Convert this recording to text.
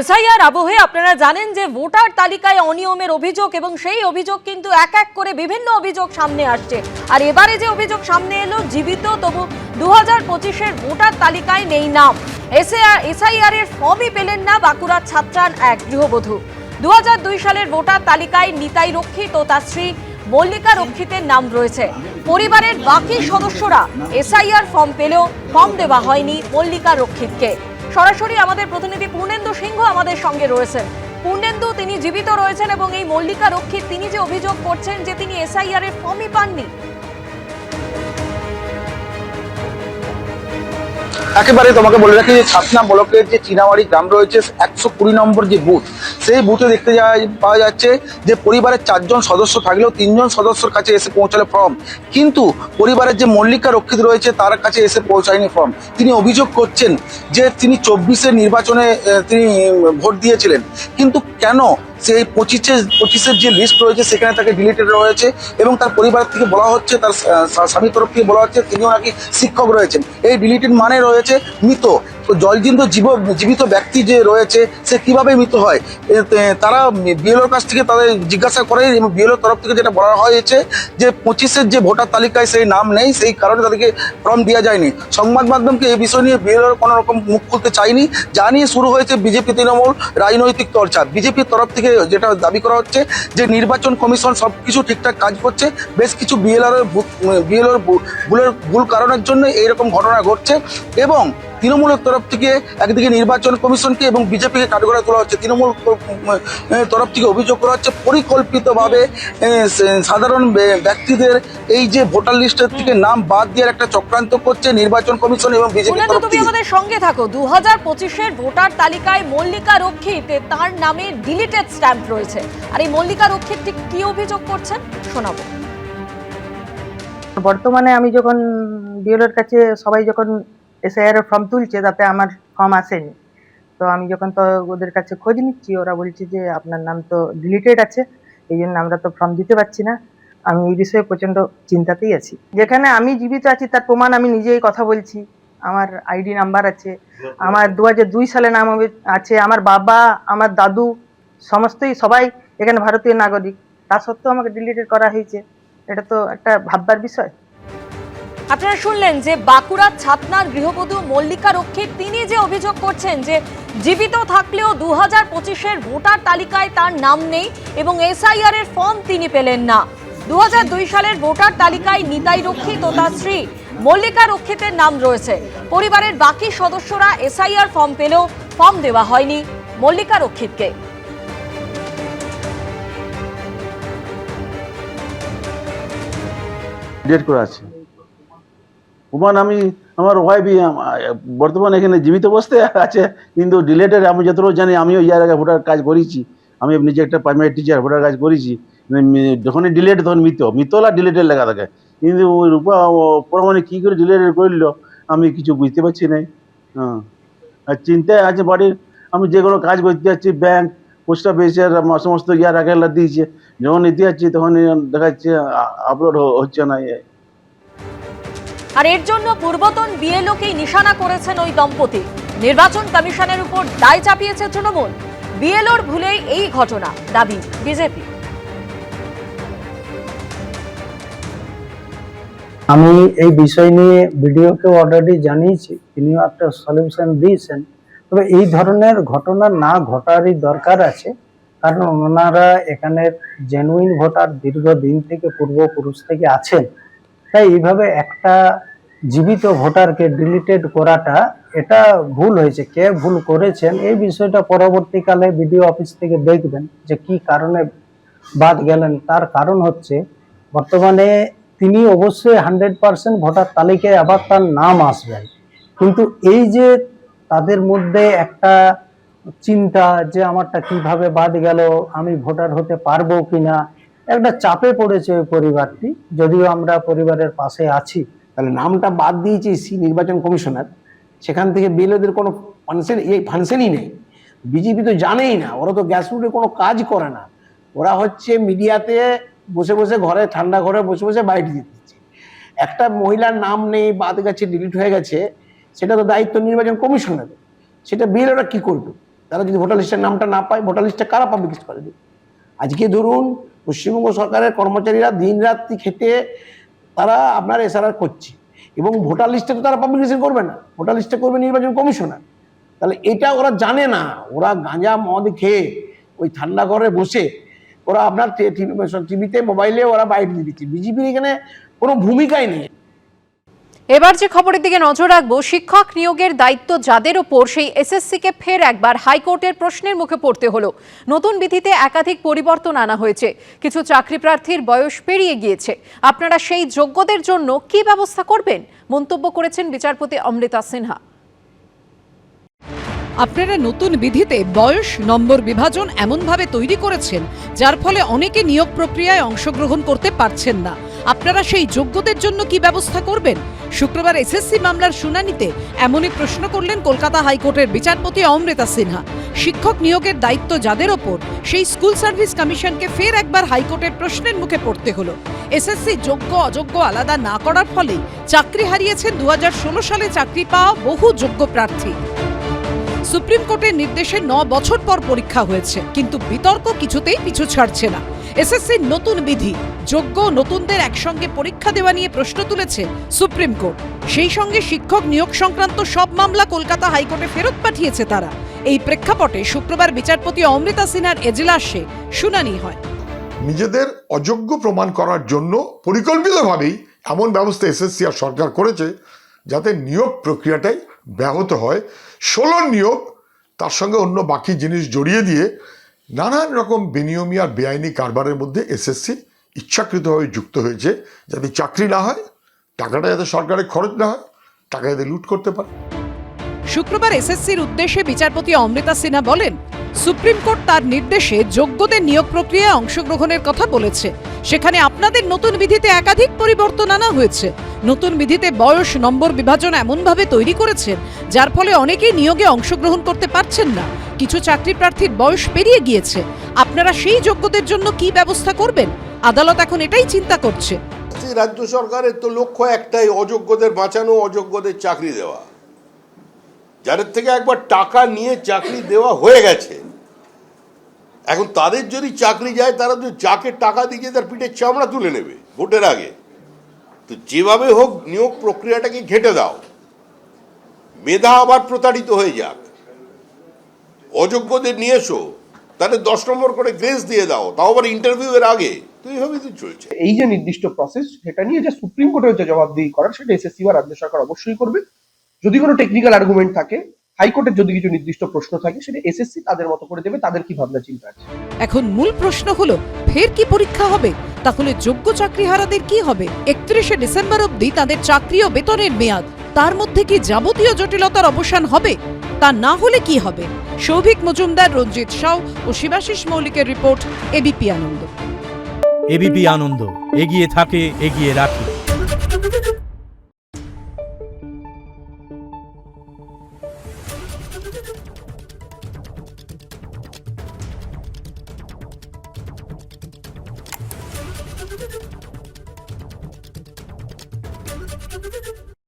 SIR আবহে আপনারা জানেন যে ভোটার তালিকায় অনিয়মের অভিযোগ এবং সেই অভিযোগ কিন্তু এক এক করে বিভিন্ন অভিযোগ সামনে আসছে। আর এবারে যে অভিযোগ সামনে এলো, জীবিত তবু দু হাজার পঁচিশের ভোটার তালিকায় নেই নাম। এসআইআর এর ফর্মই পেলেন না বাঁকুড়ার ছাত্রান এক গৃহবধূ। দু হাজার দুই সালের ভোটার তালিকায় নিতাই রক্ষিত তার স্ত্রী মল্লিকা রক্ষিতের নাম রয়েছে। পরিবারের বাকি সদস্যরা এসআইআর ফর্ম পেলেও ফর্ম দেওয়া হয়নি মল্লিকা রক্ষিতকে। সরাসরি আমাদের প্রতিনিধি পূর্ণেন্দু সিংহ আমাদের সঙ্গে রয়েছেন। পূর্ণেন্দু, তিনি জীবিত রয়েছেন এবং এই মল্লিকা রক্ষী তিনি যে অভিযোগ করছেন যে তিনি এসআইআর এর ফর্মই পাননি। একেবারে তোমাকে বলে রাখি যে ছাতনা ব্লকের যে চিনাবাড়ি গ্রাম রয়েছে, একশো কুড়ি নম্বর যে বুথ সেই বুথে দেখতে পাওয়া যাচ্ছে যে পরিবারের চারজন সদস্য থাকলেও তিনজন সদস্যর কাছে এসে পৌঁছালো ফর্ম কিন্তু পরিবারের যে মল্লিকা রক্ষিত রয়েছে, তার কাছে এসে পৌঁছায়নি ফর্ম তিনি অভিযোগ করছেন যে তিনি চব্বিশের নির্বাচনে তিনি ভোট দিয়েছিলেন। কিন্তু কেন সেই পঁচিশে, পঁচিশের যে লিস্ট রয়েছে, সেখানে তাকে ডিলিটেড রয়েছে এবং তার পরিবার থেকে বলা হচ্ছে, তার স্বামীর তরফ থেকে বলা হচ্ছে, তিনিও নাকি শিক্ষক রয়েছেন। এই ডিলিটেড মানে রয়েছে মৃত। তো জলজিন্ত জীব, জীবিত ব্যক্তি যে রয়েছে, সে কীভাবে মৃত হয়? তারা বিএলওর কাছ থেকে তাদের জিজ্ঞাসা করে এবং বিএলওর তরফ থেকে যেটা বলা হয়েছে যে পঁচিশের যে ভোটার তালিকায় সেই নাম নেই, সেই কারণে তাদেরকে ফর্ম দেওয়া যায়নি। সংবাদ মাধ্যমকে এই বিষয় নিয়ে বিএলওর কোনো রকম মুখ খুলতে চায়নি। যা নিয়ে শুরু হয়েছে বিজেপি তৃণমূল রাজনৈতিক চর্চা। বিজেপির তরফ থেকে যেটা দাবি করা হচ্ছে যে নির্বাচন কমিশন সব কিছু ঠিকঠাক কাজ করছে। বেশ কিছু বিএলআর বিএলআর ভুলের ভুল কারণের জন্য এইরকম ঘটনা ঘটছে এবং তৃণমূলের তরফ থেকে একদিকে নির্বাচন কমিশনকে এবং বিজেপিকে কাঠগড়ায় তোলা হচ্ছে। তৃণমূল তরফ থেকে অভিযোগ করা হচ্ছে পরিকল্পিতভাবে সাধারণ ব্যক্তিদের এই যে ভোটার লিস্টের থেকে নাম বাদ দেওয়ার একটা চক্রান্ত করছে নির্বাচন কমিশন এবং বিজেপি তুমি আমাদের সঙ্গে থাকো। দু হাজার পঁচিশের ভোটার তালিকায় মল্লিকা রক্ষিত তার নামে ডিলিটেড স্ট্যাম্প রয়েছে। আর এই মল্লিকা রক্ষিত ঠিক কি অভিযোগ করছেন? শোনাবো। বর্তমানে আমি যখন বিএলওর কাছে সবাই যখন এসআইআর ফর্ম তুলছে, তাতে আমার ফর্ম আসেনি। তো আমি যখন তো ওদের কাছে খোঁজ নিচ্ছি, ওরা বলছে যে আপনার নাম তো ডিলিটেড আছে, এই জন্য আমরা তো ফর্ম দিতে পারছি না। আমি এই বিষয়ে প্রচণ্ড চিন্তাতেই আছি। যেখানে আমি জীবিত আছি, তার প্রমাণ আমি নিজেই কথা বলছি। আমার আইডি নাম্বার আছে, আমার দু দুই সালে নাম আছে, আমার বাবা, আমার দাদু, সমস্তই সবাই এখানে ভারতীয় নাগরিক। তা সত্ত্বেও আমাকে ডিলিটেড করা হয়েছে। এটা তো একটা ভাববার বিষয়। আপনারা শুনলেন যে বাঁকুড়ার ছাতনার গৃহবধূ মল্লিকা রক্ষিত তিনি যে অভিযোগ করছেন যে জীবিত থাকলেও দু হাজার পঁচিশের ভোটার তালিকায় তার নাম নেই এবং এসআইআর এর ফর্ম তিনি পেলেন না। দু সালের ভোটার তালিকায় নিতাই রক্ষিত তার স্ত্রী। মল্লিকা রক্ষিতের নাম রয়েছে। পরিবারের বাকি সদস্যরা এসআইআর ফর্ম পেলেও ফর্ম দেওয়া হয়নি মল্লিকা রক্ষিতকে। করা আছে। প্রমাণ আমি আমার ওয়াইফই বর্তমানে এখানে জীবিত অবস্থায় আছে, কিন্তু ডিলেটেড আমি যতটুকু জানি, আমিও ইয়ার আগে ভোটার কাজ করেছি। আমি নিজে একটা প্রাইমারি টিচার ভোটার কাজ করেছি। যখনই ডিলেট তখন মৃত। মৃতলা ডিলেটেড লেখা থাকে। কিন্তু ওই রূপা প্রমাণে কী করে ডিলেটেড করল, আমি কিছু বুঝতে পারছি না হ্যাঁ। আর চিন্তায় আছে বাড়ির, আমি যে কোনো কাজ করতে যাচ্ছি ব্যাংক পোস্ট অফিসের সমস্ত ইয়ার আগে দিয়েছে। যখন নিতে যাচ্ছি তখন দেখা যাচ্ছে আপলোড হচ্ছে না আর এর জন্য পূর্বতন বিএলওকেই নিশানা করেছেন ওই দম্পতি। নির্বাচন কমিশনের উপর দায় চাপিয়েছে তৃণমূল। বিএলওর ভুলেই এই ঘটনা। দাবি বিজেপি। আমি এই বিষয় নিয়ে ভিডিওকে অলরেডি জানিয়েছি, তিনিও একটা সলিউশন দিয়েছেন। তবে এই ধরনের ঘটনা না ঘটারই দরকার আছে, কারণ ওনারা এখানের জেনুইন ভোটার দীর্ঘদিন থেকে পূর্বপুরুষ থেকে আছেন। তাই এইভাবে একটা জীবিত ভোটারকে ডিলিটেড করাটা এটা ভুল হয়েছে। কে ভুল করেছেন এই বিষয়টা পরবর্তীকালে বিডিও অফিস থেকে দেখবেন যে কি কারণে বাদ গেলেন। তার কারণ হচ্ছে বর্তমানে তিনি অবশ্যই হান্ড্রেড পার্সেন্ট ভোটার তালিকায় আবার তার নাম আসবেন। কিন্তু এই যে তাদের মধ্যে একটা চিন্তা যে আমারটা কীভাবে বাদ গেল, আমি ভোটার হতে পারব কিনা একটা চাপে পড়েছে ওই পরিবারটি। যদিও আমরা পরিবারের পাশে আছি। তাহলে নামটা বাদ দিয়েছি সি নির্বাচন কমিশনার। সেখান থেকে বিএলওদের কোনো ফাংশন এই ফাংশনই নেই। বিজেপি তো জানেই না, ওরা তো গ্যাস রুটে কোনো কাজ করে না। ওরা হচ্ছে মিডিয়াতে বসে বসে ঘরে, ঠান্ডা ঘরে বসে বসে বাইট দিচ্ছে। একটা মহিলার নাম নেই, বাদ গেছে ডিলিট হয়ে গেছে, সেটা তো দায়িত্ব নির্বাচন কমিশনের সেটা বিএলওরা কি করবে? তারা যদি ভোটার লিস্টের নামটা না পায় ভোটার লিস্টে কারা পাবলিশ করে দেবে? আজকে ধরুন পশ্চিমবঙ্গ সরকারের কর্মচারীরা দিন রাত্রি খেটে তারা আপনার এসআরআর করছে। এবং ভোটার লিস্টে তো তারা পাবলিকেশন করবে না। ভোটার লিস্টে করবে নির্বাচন কমিশনার। তাহলে এটা ওরা জানে না। ওরা গাঁজা মদ খেয়ে ওই ঠান্ডা ঘরে বসে ওরা আপনার টিভিতে মোবাইলে ওরা বাইট দিচ্ছে। বিজেপির এখানে কোনো ভূমিকাই নেই। এবার যে খবরের দিকে নজর রাখব, শিক্ষক নিয়োগের দায়িত্ব যাদের ওপর সেই এসএসসিকে ফের একবার হাইকোর্টের প্রশ্নের মুখে পড়তে হলো। নতুন বিধিতে একাধিক পরিবর্তন আনা হয়েছে। কিছু চাকরি প্রার্থীর বয়স পেরিয়ে গিয়েছে। আপনারা সেই যোগ্যদের জন্য কি ব্যবস্থা করবেন? মন্তব্য করেছেন বিচারপতি অমৃতা সিনহা। আপনারা নতুন বিধিতে বয়স, নম্বর বিভাজন এমনভাবে তৈরি করেছেন, যার ফলে অনেকে নিয়োগ প্রক্রিয়ায় অংশগ্রহণ করতে পারছেন না। আপনারা সেই যোগ্যদের জন্য কি ব্যবস্থা করবেন? শুক্রবার এসএসসি মামলার শুনানিতে এমনই প্রশ্ন করলেন কলকাতা হাইকোর্টের বিচারপতি অমৃতা সিনহা। শিক্ষক নিয়োগের দায়িত্ব যাদের ওপর, সেই স্কুল সার্ভিস কমিশনকে ফের একবার হাইকোর্টের প্রশ্নের মুখে পড়তে হলো। এসএসসি যোগ্য, অযোগ্য আলাদা না করার ফলেই চাকরি হারিয়েছেন দু হাজার ষোলো সালে চাকরি পাওয়া বহু যোগ্য প্রার্থী। সুপ্রিম কোর্টের নির্দেশে ন বছর পর পরীক্ষা হয়েছে, কিন্তু বিতর্ক কিছুতেই পিছু ছাড়ছে না। এসএসসির নতুন বিধি, যোগ্য নতুনদের একসঙ্গে পরীক্ষা দেওয়া নিয়ে প্রশ্ন তুলেছে সুপ্রিম কোর্ট। সেই সঙ্গে শিক্ষক নিয়োগ সংক্রান্ত সব মামলা কলকাতা হাইকোর্টে ফেরত পাঠিয়েছে তারা। এই প্রেক্ষাপটে শুক্রবার বিচারপতি অমৃতা সিনহার এজলাসে শুনানি হয়। নিজেদের অযোগ্য প্রমাণ করার জন্য পরিকল্পিতভাবেই এমন ব্যবস্থা এসএসসি আর সরকার করেছে, যাতে নিয়োগ প্রক্রিয়াটাই ব্যাহত হয়। ষোলো নিয়োগ, তার সঙ্গে অন্য বাকি জিনিস জড়িয়ে দিয়ে নানান রকম বেনিয়মি আর বেআইনি কারবারের মধ্যে এসএসসি ইচ্ছাকৃতভাবে যুক্ত হয়েছে, যাতে চাকরি না হয়, টাকাটা যাতে সরকারের খরচ না হয়, টাকা যাতে লুট করতে পারে। শুক্রবার এসএসসির উদ্দেশ্যে বিচারপতি অমৃতা সিনহা বলেন, সুপ্রিম কোর্ট তার নির্দেশে যোগ্যদের নিয়োগ প্রক্রিয়ায় অংশগ্রহণের কথা বলেছে। সেখানে আপনাদের নতুন বিধিতে একাধিক পরিবর্তন আনা হয়েছে। নতুন বিধিতে বয়স, নম্বর বিভাজন এমনভাবে তৈরি করেছেন, যার ফলে অনেকেই নিয়োগে অংশগ্রহণ করতে পারছেন না। কিছু চাকরি প্রার্থীর বয়স পেরিয়ে গিয়েছে। আপনারা সেই যোগ্যদের জন্য কি ব্যবস্থা করবেন? আদালত এখন এটাই চিন্তা করছে। রাজ্য সরকারের তো লক্ষ্য একটাই, অযোগ্যদের বাঁচানো, অযোগ্যদের চাকরি দেওয়া। যাদের থেকে একবার টাকা নিয়ে চাকরি দেওয়া হয়ে গেছে, এখন তাদের যদি চাকরি যায়, তারা তো যাকে টাকা দিয়ে তার পিঠের চামড়া তুলে নেবে ভোটের আগে। তো যেভাবে হোক, নিয়োগ প্রক্রিয়াটাকে ঘেটে দাও। মেধা আবার প্রতারিত হয়ে যাক। অযোগ্যদের নিয়ে এসো, তাদের দশ নম্বর করে গ্রেস দিয়ে দাও, তাও আবার ইন্টারভিউ এর আগে। তো এইভাবেই তো চলছে। এই যে নির্দিষ্ট প্রসেস সেটা নিয়ে যে সুপ্রিম কোর্টের যে জবাবদিহি করার, সেটা এসএসসি বা রাজ্য সরকার অবশ্যই করবে। যদি কোনো টেকনিক্যাল আর্গুমেন্ট থাকে হাইকোর্টের যদি কিছু নির্দিষ্ট প্রশ্ন থাকে সেটা এসএসসি তাদের মতো করে দেবে তাদের কি ভাবনা চিন্তা আছে? এখন মূল প্রশ্ন হলো ফের কি পরীক্ষা হবে? তাহলে যোগ্য চাকরিহারাদের কি হবে? একত্রিশে ডিসেম্বর অবধি তাদের চাকরি ও বেতনের মেয়াদ তার মধ্যে কি যাবতীয় জটিলতার অবসান হবে? তা না হলে কি হবে? সৌভিক মজুমদার রঞ্জিত সাউ ও Shibashis মৌলিকের report ABP Ananda. ABP Ananda এগিয়ে থাকে এগিয়ে রাখে।